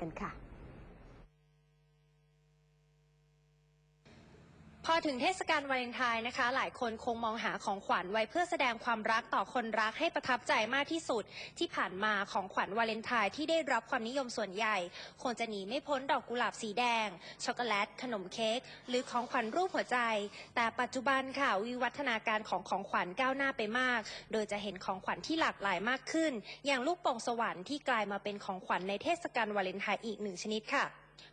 กันค่ะ พอถึงเทศกาลวาเลนไทน์นะคะ หลายคนคงมองหาของขวัญไว้เพื่อแสดงความรักต่อคนรักให้ประทับใจมากที่สุด ที่ผ่านมาของขวัญวาเลนไทน์ที่ได้รับความนิยมส่วนใหญ่คงจะหนีไม่พ้นดอกกุหลาบสีแดง ช็อกโกแลต ขนมเค้กหรือของขวัญรูปหัวใจ แต่ปัจจุบันค่ะวิวัฒนาการของของขวัญก้าวหน้าไปมาก โดยจะเห็นของขวัญที่หลากหลายมากขึ้น อย่างลูกโป่งสวรรค์ที่กลายมาเป็นของขวัญในเทศกาลวาเลนไทน์อีกหนึ่งชนิดค่ะ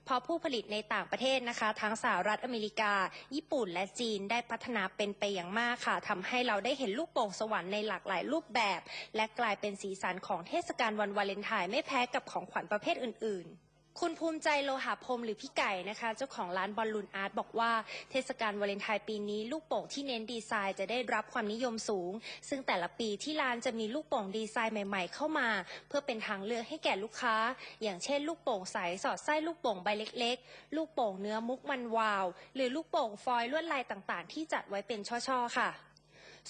เพราะผู้ผลิตในต่างประเทศนะคะ ทั้งสหรัฐอเมริกา ญี่ปุ่นและจีนได้พัฒนาเป็นไปอย่างมากค่ะทำให้เราได้เห็นลูกโป่งสวรรค์ในหลากหลายรูปแบบ และกลายเป็นสีสันของเทศกาลวันวาเลนไทน์ไม่แพ้กับของขวัญประเภทอื่น ๆ คุณภูมิใจโลหะพรมหรือพี่ไก่นะคะ เจ้าของร้านบอลลูนอาร์ตบอกว่าเทศกาลวาเลนไทน์ปีนี้ ลูกโป่งที่เน้นดีไซน์จะได้รับความนิยมสูง ซึ่งแต่ละปีที่ร้านจะมีลูกโป่งดีไซน์ใหม่ ๆ เข้ามา เพื่อเป็นทางเลือกให้แก่ลูกค้า อย่างเช่น ลูกโป่งใสสอดไส้ลูกโป่งใบเล็ก ๆ ลูกโป่งเนื้อมุกมันวาว หรือลูกโป่งฟอยล์ลวดลายต่างๆ ที่จัดไว้เป็นช่อๆค่ะ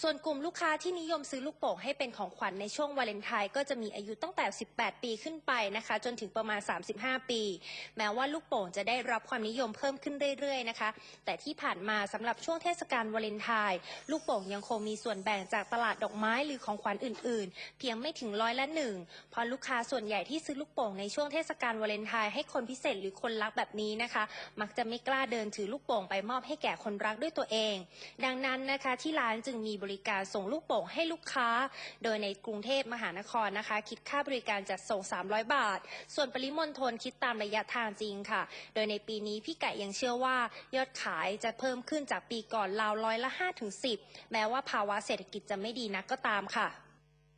ส่วนกลุ่มลูกค้าที่นิยมซื้อลูกโป่งให้เป็นของขวัญในช่วงวาเลนไทน์ก็จะมีอายุตั้งแต่ 18 ปีขึ้นไปนะคะ จนถึงประมาณ 35 ปี แม้ว่าลูกโป่งจะได้รับความนิยมเพิ่มขึ้นเรื่อยๆนะคะ แต่ที่ผ่านมาสำหรับช่วงเทศกาลวาเลนไทน์ลูกโป่งยังคงมีส่วนแบ่งจากตลาดดอกไม้หรือของขวัญอื่น ๆ เพียงไม่ถึงร้อยละหนึ่งเพราะลูกค้าส่วนใหญ่ที่ซื้อลูกโป่งในช่วงเทศกาลวาเลนไทน์ให้คนพิเศษหรือคนรักแบบนี้นะคะ มักจะไม่กล้าเดินถือลูกโป่งไปมอบให้แก่คนรักด้วยตัวเอง ดังนั้นนะคะที่ร้านจึงมีบริการส่งลูกโป่งให้ลูกค้า โดยในกรุงเทพมหานครนะคะ คิดค่าบริการจัดส่ง 300 บาท ส่วนปริมณฑลคิดตามระยะทางจริงค่ะ โดยในปีนี้พี่ไก่ยังเชื่อว่ายอดขายจะเพิ่มขึ้นจากปีก่อนราวร้อยละ5ถึง10 แม้ว่าภาวะเศรษฐกิจจะไม่ดีนักก็ตามค่ะ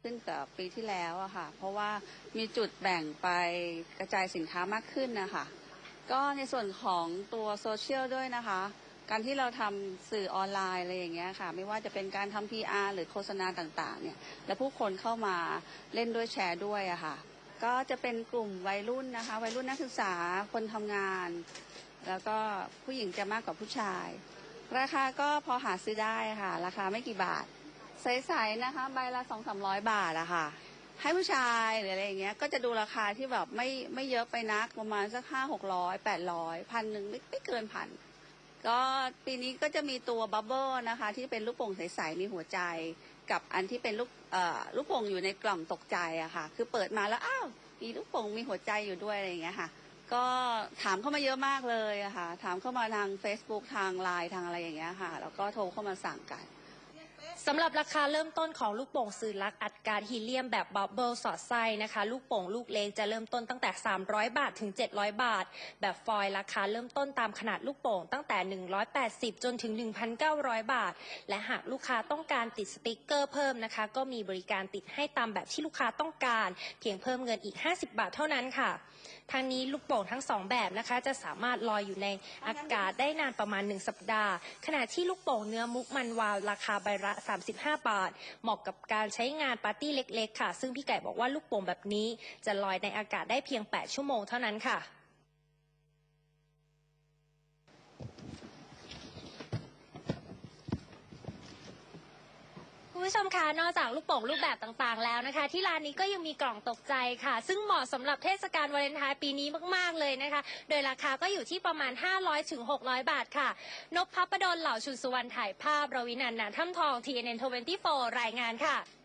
ขึ้นกับปีที่แล้วอะค่ะ เพราะว่ามีจุดแบ่งไปกระจายสินค้ามากขึ้นนะคะก็ในส่วนของตัวโซเชียลด้วยนะคะ การที่เราทำสื่อออนไลน์อะไรอย่างเงี้ยค่ะไม่ว่าจะเป็นการทำ PR หรือโฆษณาต่างๆเนี่ยและผู้คนเข้ามาเล่นด้วยแชร์ด้วยอะค่ะก็จะเป็นกลุ่มวัยรุ่นนะคะ วัยรุ่นนักศึกษาคนทำงาน แล้วก็ผู้หญิงจะมากกว่าผู้ชาย ราคาก็พอหาซื้อได้ค่ะ ราคาไม่กี่บาทใสๆนะคะใบละสองสามร้อยบาทอะค่ะ ให้ผู้ชายหรืออะไรอย่างเงี้ยก็จะดูราคาที่แบบไม่ไม่เยอะไปนักประมาณสักห้าหกร้อยแปดร้อยพันหนึ่งไม่ไม่เกินพัน ก็ปีนี้ก็จะมีตัวบับเบิลนะคะ ที่เป็นลูกโป่งใสๆมีหัวใจ กับอันที่เป็นลูกเอ่อลูกโป่งอยู่ในกล่องตกใจอะค่ะ คือเปิดมาแล้วอ้าวมีลูกโป่งมีหัวใจอยู่ด้วยอะไรอย่างเงี้ยค่ะ ก็ถามเข้ามาเยอะมากเลยอะค่ะ ถามเข้ามาทาง Facebook ทางไลน์ทางอะไรอย่างเงี้ยค่ะ แล้วก็โทรเข้ามาสั่งกัน สำหรับราคาเริ่มต้นของลูกโป่งสื่อลักอัดการฮีเลียมแบบบับเบิลสอดไส้นะคะ ลูกโป่งลูกเล็กจะเริ่มต้นตั้งแต่ 300 บาทถึง 700 บาท แบบฟอยล์ราคาเริ่มต้นตามขนาดลูกโป่งตั้งแต่ 180 จนถึง 1,900 บาท และหากลูกค้าต้องการติดสติกเกอร์เพิ่มนะคะ ก็มีบริการติดให้ตามแบบที่ลูกค้าต้องการ เพียงเพิ่มเงินอีก 50 บาทเท่านั้นค่ะทางนี้ลูกโป่งทั้งสองแบบนะคะ จะสามารถลอยอยู่ในอากาศได้นานประมาณ 1 สัปดาห์ ขณะที่ลูกโป่งเนื้อมุกมันวาวราคาใบละ35 บาท เหมาะกับการใช้งานปาร์ตี้เล็ก ๆ ค่ะ ซึ่งพี่ไก่บอกว่าลูกโป่งแบบนี้จะลอยในอากาศได้เพียง 8 ชั่วโมงเท่านั้นค่ะ ผู้ชมคะนอกจากลูกโป่งรูปแบบต่างๆ แล้วนะคะ ที่ร้านนี้ก็ยังมีกล่องตกใจค่ะ ซึ่งเหมาะสำหรับเทศกาลวาเลนไทน์ปีนี้มากๆเลยนะคะ โดยราคาก็อยู่ที่ประมาณ 500ถึง600 บาทค่ะ นพพับประดลเหล่าชุนสุวรรณถ่ายภาพรวินันท์นาถ้ำทอง TNN 24รายงานค่ะ